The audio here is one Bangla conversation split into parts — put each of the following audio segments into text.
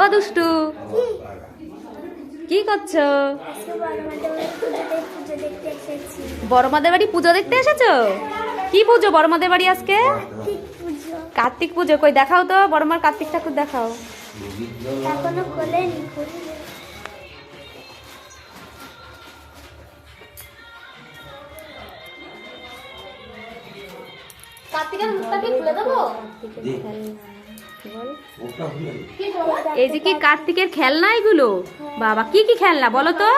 ও দুষ্টু। কি করছ? বড়মাদের বাড়ি পুজো দেখতে এসেছ? কি পুজো বড়মাদের বাড়ি আজকে? কার্তিক পুজো। কই দেখাও তো বড়মার কার্তিক ঠাকুর দেখাও। কার্তিকের মুখটা কি খুলে দেবো? এই যে কি কার্তিকের খেলনা এগুলো? বাবা কি কি খেলনা বলো তো?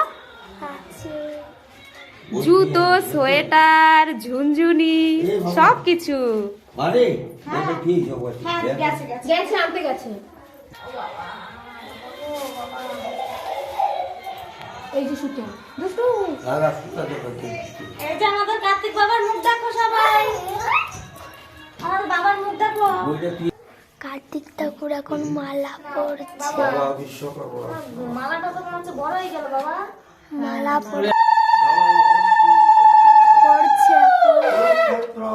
জুতো সোয়েটার ঝুনঝুনি সব কিছু মানে এটা কি সব আছে। গেছে আনতে গেছে। এই যে সুতো। দুষ্টু। লাগা সুতা দেখো কি এই যে আমাদের কার্তিক বাবার মুখ দেখো সবাই। আমাদের বাবার মুখ দেখো। কার্তিক ঠাকুর এখন মালা পরছে। মালাটা তো মনে হচ্ছে বড় হয়ে গেল বাবা। মালা পর-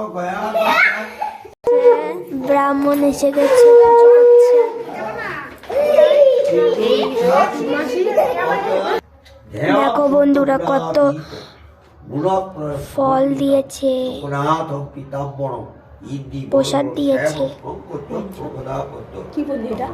গয়া ব্রাহ্মণ এসে গেছে দেখো বন্ধুরা কত ফল দিয়েছে। প্রসাদ দিয়েছে। কি বললি এটা?